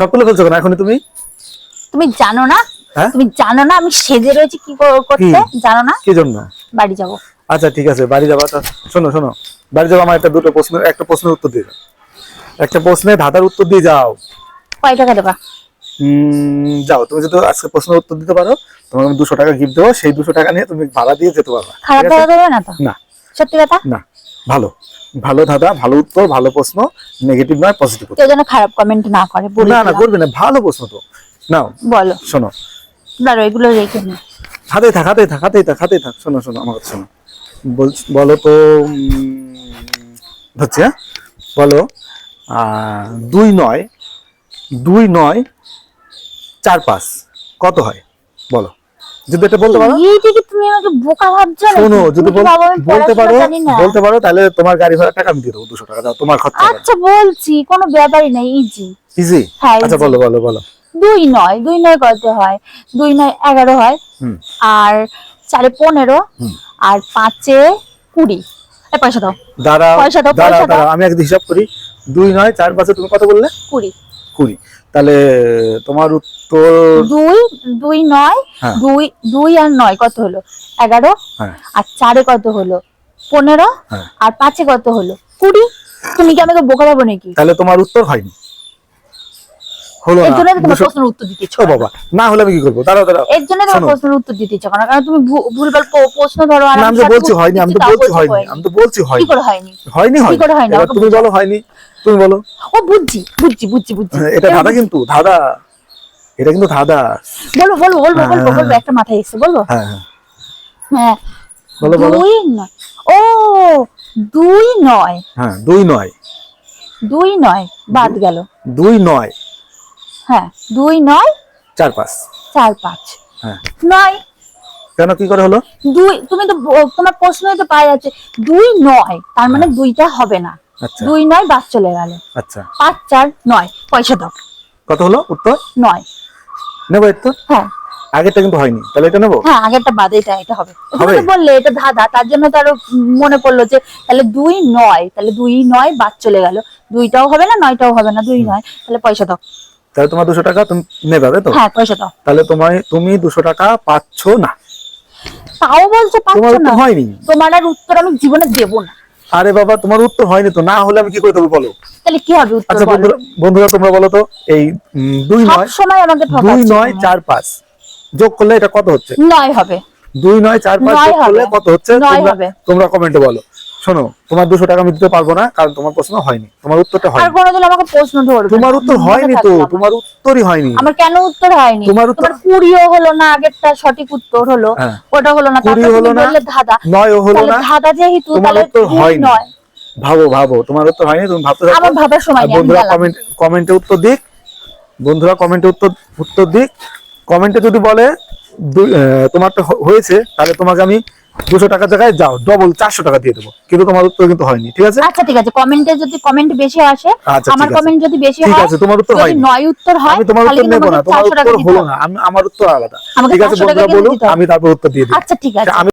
সব তুলে ফেলছো কেন? এখনই তুমি? তুমি জানো না? হ্যাঁ? তুমি জানো না আমি সেজে রয়েছি কি করতে? জানো না? কি জন্য? বাড়ি যাব। আচ্ছা ঠিক আছে বাড়ি যাবা। তা শোনো শোনো বাড়ি যাব আমার একটা দুটো প্রশ্ন একটা প্রশ্নের উত্তর দিয়ে একটা প্রশ্নে ধাঁধার উত্তর দিয়ে যাও। কয় টাকা দেবা? যাও তুমি যদি আজকে প্রশ্নের উত্তর দিতে পারো তোমাকে আমি দুশো টাকা গিফট দেবো সেই দুশো টাকা নিয়ে তুমি ভাড়া দিয়ে যেতে পারবা খারাপ না তো? না। সত্যি কথা? না। ভালো। ভালো দাদা ভালো উত্তর ভালো প্রশ্ন নেগেটিভ নয় পজিটিভ কেউ যেন খারাপ কমেন্ট না করে না না করবে না ভালো প্রশ্ন তো। নাও বলো। শোনো। দাঁড়ো এগুলো রেখে নি হাতে থাক হাতে থাক হাতে থাক হাতে থাক। শোনো শোনো আমার কথা শোনো। বল- বলো তো হচ্ছে হ্যাঁ? বলো দুই নয় দুই নয় চার পাঁচ। কত হয়? বলো। যদি এটা বলতে পারো। এইটা কি তুমি আমাকে বোকা ভাবছ? শোনো যদি বলতে পারো বলতে পারো তাহলে তোমার গাড়ি ভাড়া টাকা আমি দিয়ে দেবো দুশো টাকা দাও তোমার খরচা আচ্ছা বলছি কোনো ব্যাপারই নাই ইজি ইজি হ্যাঁ, আচ্ছা বলো বলো বলো। দুই নয় দুই নয় কত হয়? দুই নয় এগারো হয়। হুম। আর চারে পনেরো। আর পাঁচে কুড়ি। পয়সা দাও। দাঁড়াও পয়সা দাও, পয়সা দাও। আমি একদিন হিসাব করি। দুই নয় চার পাঁচে তুমি কত বললে? কুড়ি। কুড়ি তাহলে তোমার উত্তর দুই দুই নয় হ্যাঁ। দুই দুই আর নয় কত হলো? এগারো হ্যাঁ। আর চারে কত হলো? পনেরো হ্যাঁ। আর পাঁচে কত হলো? কুড়ি। তুমি কি আমাকে বোকা পাবো নাকি? তাহলে তোমার উত্তর হয়নি। হলো এর না জন্য তোমার প্রশ্নের উত্তর দিতে ইচ্ছে ও করে। না। বাবা না হলে আমি কি করব? দাঁড়াও দাঁড়াও। এর জন্য তোমার প্রশ্নের উত্তর দিতে ইচ্ছে কারণ তুমি ভুলভাল প্রশ্ন ধরো আর না, আমি তো বলছি হয়নি আমি তো বলছি হয়নি আমি তো বলছি কি হয়নি করে হয়নি? হয়নি কি করে হয়নি? তুমি বলো হয়নি। তুমি বলো। ও বুঝছি বুঝছি বুঝছি বুঝছি হ্যাঁ, এটা ধাঁধা কিন্তু ধাঁধা। এটা কিন্তু ধাঁধা। বলো বলো বলব হ্যাঁ, বলব হ্যাঁ, বলব একটা মাথায় এসে বলব হ্যাঁ হ্যাঁ। হ্যাঁ বলো বলো। দুই নয়। ও দুই নয়। হ্যাঁ দুই নয়। দুই নয় বাদ গেল। দুই নয়। হ্যাঁ দুই নয় চার পাঁচ চার পাঁচ। হ্যাঁ। নয়। কেন কি করে হলো? দুই তুমি তো তোমার প্রশ্নই তো পাওয়া যাচ্ছে। দুই নয় তার মানে দুইটা হবে না। দুই নয় বাদ চলে গেল। আচ্ছা। পাঁচ চার নয় পয়সা দাও। কত হলো উত্তর? নয়। নেব এর তো হ্যাঁ। আগেরটা কিন্তু হয়নি তাহলে এটা নেব? হ্যাঁ আগেরটা বাদে এটা এটা হবে। তুমি হবে? তো বললে এটা ধাঁধা তার জন্য তো আরও মনে পড়ল যে তাহলে দুই নয় তাহলে দুই নয় বাদ চলে গেল। দুইটাও হবে না নয়টাও হবে না দুই নয় তাহলে পয়সা দাও। তাহলে তোমার দুশো টাকা তুমি নেবে তো? হ্যাঁ পয়সা দাও। তাহলে তোমায় তুমি দুশো টাকা পাচ্ছ না। তাও বলছো পাচ্ছ না। হয়নি। তোমার আর উত্তর আমি জীবনে দেবো না। আরে বাবা তোমার উত্তর হয়নি তো না হলে আমি কি করে দেবো বলো? তাহলে কি হবে উত্তর আচ্ছা বন্ধুরা বন্ধুরা তোমরা বলো তো এই দুই নয় সময় আমাকে দুই নয় চার পাঁচ। যোগ করলে এটা কত হচ্ছে? নয় হবে। দুই নয় চার পাঁচ যোগ করলে কত হচ্ছে। তোমরা কমেন্টে বলো। শোনো তোমার দুশো টাকা আমি দিতে পারব না কারণ তোমার প্রশ্ন হয়নি। তোমার উত্তরটা হয়নি। আমাকে প্রশ্ন ধরবে তোমার উত্তর হয়নি তো তোমার উত্তরই হয়নি। আমার কেন উত্তর হয়নি? তোমার উত্তর- তোমার কুড়িও হলো না আগেরটা সঠিক উত্তর হলো। হ্যাঁ। ওটা হলো না কুড়ি হলো না, ধাঁধা। নয়ও হলো না ধাঁধা যেহেতু তোমার তাহলে উত্তর হয়নি। নয়। ভাবো ভাবো তোমার উত্তর হয়নি তুমি ভাবতে থাকো। আমার ভাবার সময় বন্ধুরা কমেন্ট কমেন্টে উত্তর দিক। বন্ধুরা কমেন্টে উত্তর উত্তর দিক। কমেন্টে যদি বলে তোমারটা হ- হয়েছে তাহলে তোমাকে আমি দুশো টাকা জায়গায় যাও ডবল চারশো টাকা দিয়ে দেবো। কিন্তু তোমার উত্তর কিন্তু হয়নি ঠিক আছে? আচ্ছা ঠিক আছে। কমেন্টে যদি কমেন্ট বেশি আসে আচ্ছা, আমার কমেন্ট যদি বেশি হয় ঠিক আছে তোমার উত্তর হয় নয় উত্তর হয় আমি তোমার উত্তর নেব না তোমার উত্তর হলো না। আমি আমার উত্তর আলাদা। ঠিক আছে বন্ধুরা বলো বলুন আমি তারপর উত্তর দিয়ে দিই। আচ্ছা ঠিক আছে।